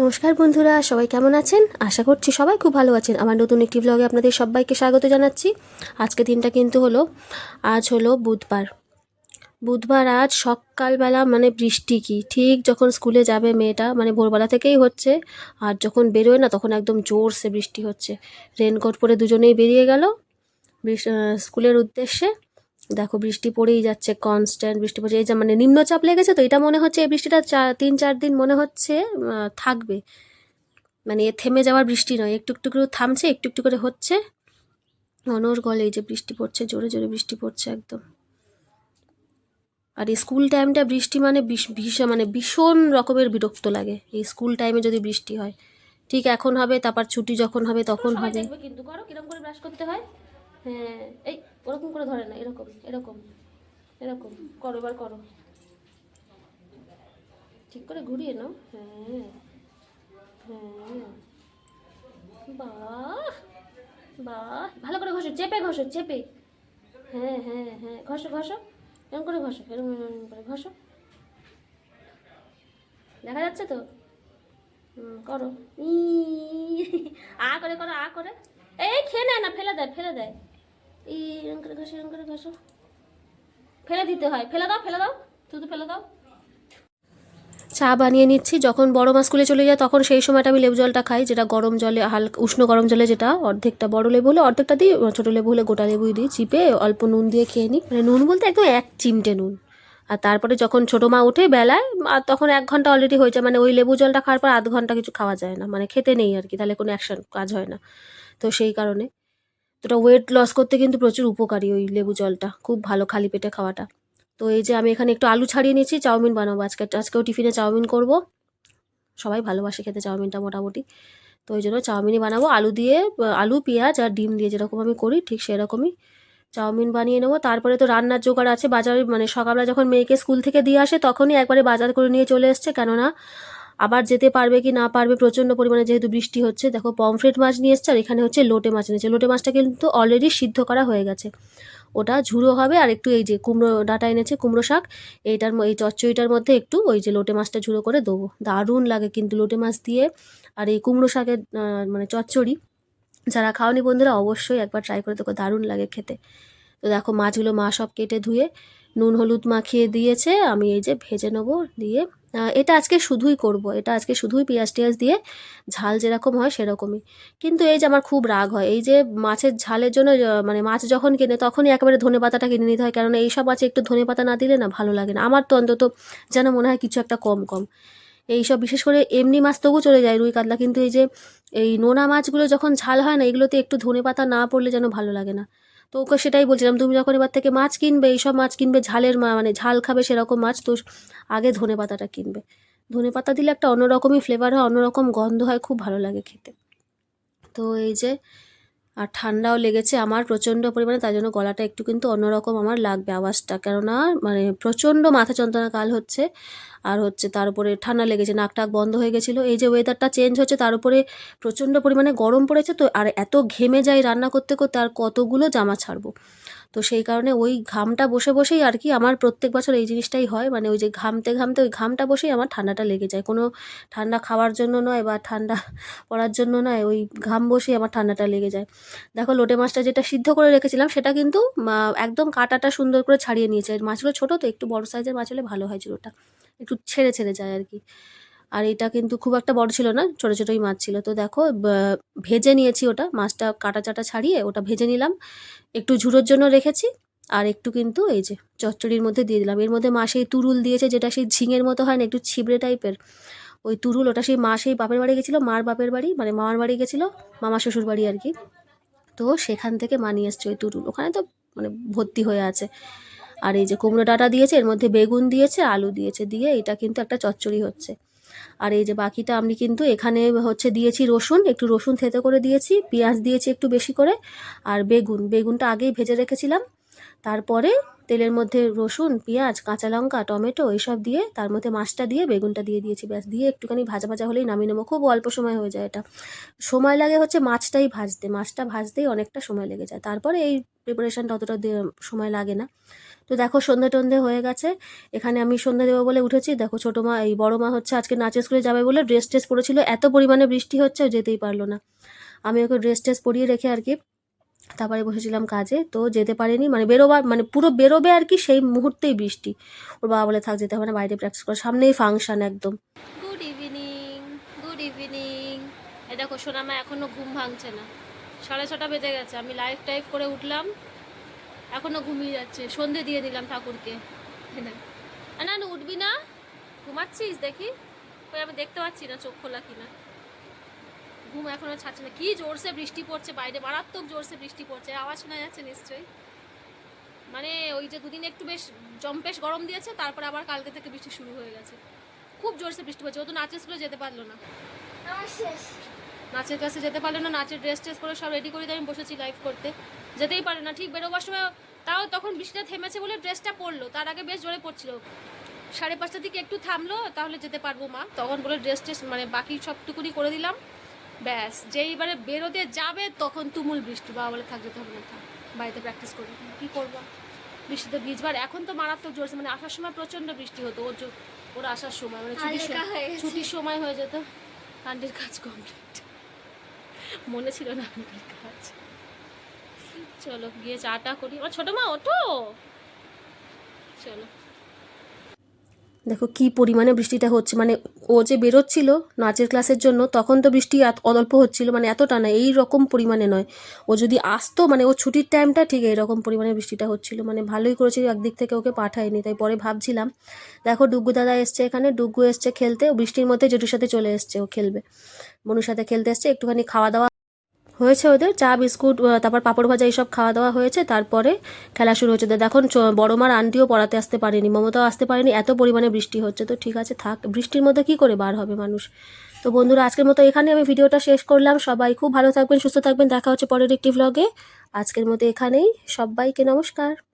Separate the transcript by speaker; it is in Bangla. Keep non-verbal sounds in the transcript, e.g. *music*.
Speaker 1: নমস্কার বন্ধুরা, সবাই কেমন আছেন? আশা করছি সবাই খুব ভালো আছেন। আমার নতুন একটি ব্লগে আপনাদের সবাইকে স্বাগত জানাচ্ছি। আজকে দিনটা কিন্তু হলো, আজ হলো বুধবার। বুধবার আজ সকালবেলা মানে বৃষ্টি কি? ঠিক যখন স্কুলে যাবে মেয়েটা মানে ভোরবেলা থেকেই হচ্ছে, আর যখন বেরোয় না তখন একদম জোরসে বৃষ্টি হচ্ছে। রেনকোট পরে দুজনেই বেরিয়ে গেল স্কুলের উদ্দেশ্যে। দেখো বৃষ্টি পড়েই যাচ্ছে কনস্ট্যান্ট বৃষ্টি পড়ছে এই যে মানে নিম্নচাপ লেগেছে তো এটা মনে হচ্ছে এই বৃষ্টিটা তিন চার দিন মনে হচ্ছে থাকবে। মানে এ থেমে যাওয়ার বৃষ্টি নয় একটু একটু করে থামছে একটু একটু করে হচ্ছে। অনর্গল এই যে বৃষ্টি পড়ছে জোরে জোরে বৃষ্টি পড়ছে একদম। আর এই স্কুল টাইমটা বৃষ্টি মানে ভীষণ মানে ভীষণ রকমের বিরক্ত লাগে। এই স্কুল টাইমে যদি বৃষ্টি হয় ঠিক এখন হবে তারপর ছুটি যখন হবে তখন হবে। কিন্তু করো কীরকম করে ব্রাশ করতে হয়। হ্যাঁ এই ওরকম করে ধরে না, এরকম এরকম এরকম, করো, এবার করো। ঠিক করে ঘুরিয়ে নাও। হ্যাঁ হ্যাঁ। বাহ বাহ, ভালো করে ঘষো, চেপে ঘষো, চেপে। হ্যাঁ হ্যাঁ হ্যাঁ ঘষো ঘষো, এরকম করে ঘষো, এরকম করে ঘষো। দেখা যাচ্ছে তো? করো। ই, আ করে, করো, আ করে। এই খেয়ে নেয় না, ফেলে দেয় ফেলে দেয় হয়। চা বানিয়ে নিচ্ছি। যখন বড় মাছ স্কুলে চলে যায়, তখন সেই সময়টা আমি লেবু জলটা খাই, যেটা গরম জলে হালকা উষ্ণ গরম জলে যেটা অর্ধেকটা বড় লেবু হলে, অর্ধেকটা দিই ছোটো লেবু হলে গোটা লেবুই দিই, চিপে অল্প নুন দিয়ে খেয়ে নিই। মানে নুন বলতে একদম এক চিমটে নুন। আর তারপরে যখন ছোটো মা ওঠে বেলায় আর তখন এক ঘণ্টা অলরেডি হয়েছে মানে ওই লেবু জলটা খাওয়ার পর আধ ঘণ্টা কিছু খাওয়া যায় না। মানে খেতে নেই আর কি, তাহলে কোনো অ্যাকশন কাজ হয় না। তো সেই কারণে। তো ওটা ওয়েট লস করতে কিন্তু প্রচুর উপকারী ওই লেবু জলটা, খুব ভালো খালি পেটে খাওয়াটা। তো এই যে আমি এখানে একটু আলু ছাড়িয়ে নিয়েছি, চাউমিন বানাবো আজকে। আজকেও টিফিনে চাউমিন করব। সবাই ভালোবাসে খেতে চাউমিনটা মোটামুটি। তো ওই জন্য চাউমিনই বানাবো। আলু দিয়ে, আলু, পেঁয়াজ আর ডিম দিয়ে যেরকম আমি করি, ঠিক সেরকমই চাউমিন বানিয়ে নেব। তারপরে তো রান্নার জোগাড় আছে। বাজারে মানে সকালবেলা যখন মেয়েকে স্কুল থেকে দিয়ে আসে, তখনই একবারে বাজার করে নিয়ে চলে এসছে। কেননা আবার যেতে পারবে কি না পারবে, প্রচণ্ড পরিমাণে যেহেতু বৃষ্টি হচ্ছে, দেখো পমফ্রেট মাছ নিয়ে এসছে, আর এখানে হচ্ছে লোটে মাছ এনেছে। লোটে মাছটা কিন্তু অলরেডি সিদ্ধ করা হয়ে গেছে। ওটা ঝুড়ো হবে, আর একটু এই যে কুমড়ো ডাটা এনেছে, কুমড়ো শাক, এইটার এই চচ্চড়িটার মধ্যে একটু ওই যে লোটে মাছটা ঝুড়ো করে দেবো। দারুণ লাগে কিন্তু লোটে মাছ দিয়ে। আর এই কুমড়ো শাকের মানে চচ্চড়ি, যারা খাওনি বন্ধুরা অবশ্যই একবার ট্রাই করে দেখো, দারুণ লাগে খেতে। তো দেখো মাছগুলো মা সব কেটে ধুয়ে নুন হলুদ মাখিয়ে দিয়েছে, আমি এই যে ভেজে নেব, দিয়ে এটা আজকে শুধুই করব। এটা আজকে শুধুই পেঁয়াজ টিয়াজ দিয়ে ঝাল যেরকম হয় সেরকমই। কিন্তু এই যে আমার খুব রাগ হয়, এই যে মাছের ঝালের জন্য মানে মাছ যখন কিনে তখনই একেবারে ধনে পাতাটা কিনে নিতে হয়। কারণ এইসব মাছে একটু ধনে পাতা না দিলে না ভালো লাগে না। আমার তো অন্তত যেন মনে হয় কিছু একটা কম কম। এইসব বিশেষ করে এমনি মাছ তবু চলে যায় রুই, কাতলা। কিন্তু এই যে এই নোনা মাছগুলো যখন ঝাল হয় না, এগুলোতে একটু ধনে পাতা না পড়লে যেন ভালো লাগে না। তো ওকে সেটাই বলছিলাম, তুমি যখন এবার থেকে মাছ কিনবে, এইসব মাছ কিনবে, ঝালের মা মানে ঝাল খাবে সেরকম মাছ তো আগে ধনে পাতাটা কিনবে। ধনে পাতা দিলে একটা অন্যরকমই ফ্লেভার হয়, অন্যরকম গন্ধ হয়, খুব ভালো লাগে খেতে। তো এই যে আর ঠান্ডাও লেগেছে আমার প্রচণ্ড পরিমাণে তাই জন্য গলাটা একটু কিন্তু অন্যরকম আমার লাগবে আওয়াজটা। কেননা মানে প্রচণ্ড মাথা যন্ত্রণা কাল হচ্ছে, আর হচ্ছে তার উপরে ঠান্ডা লেগেছে, নাক টাক বন্ধ হয়ে গেছিল। এই যে ওয়েদারটা চেঞ্জ হচ্ছে, তার উপরে প্রচণ্ড পরিমাণে গরম পড়েছে তো, আর এত ঘেমে যাই রান্না করতে করতে, আর কতগুলো জামা ছাড়বো। তো সেই কারণে ওই ঘামটা বসে বসেই আর কি আমার প্রত্যেক বছর এই জিনিসটাই হয়। মানে ওই যে ঘামতে ঘামতে ওই ঘামটা বসেই আমার ঠান্ডাটা লেগে যায়। কোনো ঠান্ডা খাওয়ার জন্য নয় বা ঠান্ডা *laughs* পড়ার জন্য নয়, ওই ঘাম বসেই আমার ঠান্ডাটা লেগে যায়। দেখো লোটে মাছটা যেটা সিদ্ধ করে রেখেছিলাম সেটা কিন্তু একদম কাঁটাটা সুন্দর করে ছাড়িয়ে নিয়েছে। মাছগুলো ছোটো তো একটু বড় সাইজের মাছ হলে ভালো হয় চুলোটা একটু ছেড়ে ছেড়ে যায় আর কি। আর এটা কিন্তু খুব একটা বড় ছিল না, ছোটো ছোটোই মাছ ছিল। তো দেখো ভেজে নিয়েছি ওটা, মাছটা কাটা চাটা ছাড়িয়ে ওটা ভেজে নিলাম। একটু ঝুড়োর জন্য রেখেছি, আর একটু কিন্তু এই যে চচ্চড়ির মধ্যে দিয়ে দিলাম। এর মধ্যে মা সেই তুরুল দিয়েছে, যেটা সেই ঝিঙের মতো হয় না, একটু ছিবড়ে টাইপের। ওই তুরুল, ওটা সেই মা সেই বাপের বাড়ি গেছিল, মার বাপের বাড়ি মানে মামার বাড়ি গেছিল, মামা শ্বশুর বাড়ি আর কি। তো সেখান থেকে মা নিয়ে এসছে ওই তুরুল। ওখানে তো মানে ভর্তি হয়ে আছে। আর এই যে কুমড়ো ডাঁটা দিয়েছে, এর মধ্যে বেগুন দিয়েছে, আলু দিয়েছে, দিয়ে এটা কিন্তু একটা চচ্চড়ি হচ্ছে। আর এই যে বাকিটা আমি কিন্তু এখানে হচ্ছে দিয়েছি রসুন, একটু রসুন থেতে করে দিয়েছি, পেঁয়াজ দিয়েছি একটু বেশি করে, আর বেগুন। বেগুনটা আগেই ভেজে রেখেছিলাম। তারপরে তেলের মধ্যে রসুন, পেঁয়াজ, কাঁচা লঙ্কা, টমেটো এইসব দিয়ে তার মধ্যে মাছটা দিয়ে বেগুনটা দিয়ে দিয়েছি। ব্যাস, দিয়ে একটুখানি ভাজা ভাজা হলেই নামিয়ে নেব। খুব অল্প সময় হয়ে যায় এটা। সময় লাগে হচ্ছে মাছটাই ভাজতে। মাছটা ভাজতেই অনেকটা সময় লেগে যায়। তারপরে এই প্রিপারেশানটা অতটা সময় লাগে না। তো দেখো, সন্ধে টন্ধে হয়ে গেছে। এখানে আমি সন্ধে দেবো বলে উঠেছি। দেখো, ছোটো মা, এই বড়ো মা হচ্ছে আজকে নাচের স্কুলে যাবে বলে ড্রেস ট্রেস পরেছিল। এত পরিমাণে বৃষ্টি হচ্ছে যেতেই পারল না। আমি ওকে ড্রেস ট্রেস পরিয়ে রেখে আর কি তারপরে বসেছিলাম কাজে, তো যেতে পারিনি মানে বেরোবার মানে পুরো বেরোবে আর কি সেই মুহূর্তেই বৃষ্টি। ওর বাবা বলে, থাক, যেতে হবে না, বাইরে প্র্যাকটিস করে। সামনেই ফাংশন একদম। গুড ইভিনিং গুড ইভিনিং এ দেখো, সোনামা এখনও ঘুম ভাঙছে না। সাড়ে ছটা বেজে গেছে, আমি লাইভ টাইভ করে উঠলাম। এখনও ঘুমিয়ে যাচ্ছে। সন্ধে দিয়ে দিলাম ঠাকুরকে। না না, উঠবি না। ঘুমাচ্ছিস দেখি? আমি দেখতে পাচ্ছি না, চোখ খোলা কিনা। ঘুম এখনও ছাড়ছে না। কি জোরসে বৃষ্টি পড়ছে বাইরে মারাত্মক জোরসে বৃষ্টি পড়ছে আওয়াজ শোনা যাচ্ছে নিশ্চয়ই। মানে ওই যে দুদিন একটু বেশ জম্পেশ গরম দিয়েছে তারপরে আবার কালকে থেকে বৃষ্টি শুরু হয়ে গেছে। খুব জোরসে বৃষ্টি পড়ছে ও তো নাচের স্কুলে যেতে পারল না। নাচের ক্লাসে যেতে পারল না নাচের ড্রেস ট্রেস করে সব রেডি করে দিয়ে আমি বসেছি লাইভ করতে। যেতেই পারে না ঠিক বেরোবার সময় তাও তখন বৃষ্টিটা থেমেছে বলে ড্রেসটা পরলো তার আগে বেশ জোরে পড়ছিল। সাড়ে পাঁচটার দিকে একটু থামলো তাহলে যেতে পারব মা। তখন বলে ড্রেস ট্রেস মানে বাকি সবটুকুনি করে দিলাম। ব্যাস যেইবারে বেরোতে যাবে তখন তুমুল বৃষ্টি বাবা বলে থাক যেতে হবে না থাক বাড়িতে প্র্যাকটিস করব কী করব? বৃষ্টিতে ভিজবার এখন তো মারাত্মক জোরছে মানে আসার সময় প্রচণ্ড বৃষ্টি হতো ওর ওর আসার সময় মানে ছুটির সময়
Speaker 2: হয়ে
Speaker 1: ছুটির সময় হয়ে যেত কান্ডের কাজ কমপ্লিট মনে ছিল না কান্ডের কাজ। চলো গিয়ে চাটা করি। আমার ছোটো মা ওঠো! চলো। দেখো কি পরিমাণে বৃষ্টিটা হচ্ছে। মানে ও যে বেরোচ্ছিল নাচের ক্লাসের জন্য, তখন তো বৃষ্টি অল্প হচ্ছিল মানে এতটা না এই রকম পরিমাণে নয়। ও যদি আসতো মানে ও ছুটির টাইমটা ঠিক এইরকম পরিমাণে বৃষ্টিটা হচ্ছিল। মানে ভালোই করেছি একদিক থেকে ওকে পাঠায়নি, তাই পরে ভাবছিলাম, দেখো ডুগ্গু দাদা এসছে এখানে ডুগ্গু এসছে খেলতে, ও বৃষ্টির মধ্যে জেঠুর সাথে চলে এসছে, ও খেলবে। মনুর সাথে খেলতে এসছে, একটুখানি খাওয়া দাওয়া হয়েছে ওদের। চা, বিস্কুট তারপর পাঁপড় ভাজা এইসব খাওয়া দাওয়া হয়েছে। তারপরে খেলা শুরু হয়েছে। দেখুন বড় মার আন্টিও পড়াতে আসতে পারেনি, মমতাও আসতে পারেনি। এত পরিমাণে বৃষ্টি হচ্ছে। তো ঠিক আছে, থাক। বৃষ্টির মধ্যে কি করে বার হবে মানুষ? তো বন্ধুরা, আজকের মতো এখানে আমি ভিডিওটা শেষ করলাম। সবাই খুব ভালো থাকবেন, সুস্থ থাকবেন। দেখা হচ্ছে পরের একটি ভ্লগে আজকের মতো এখানেই। সবাইকে নমস্কার।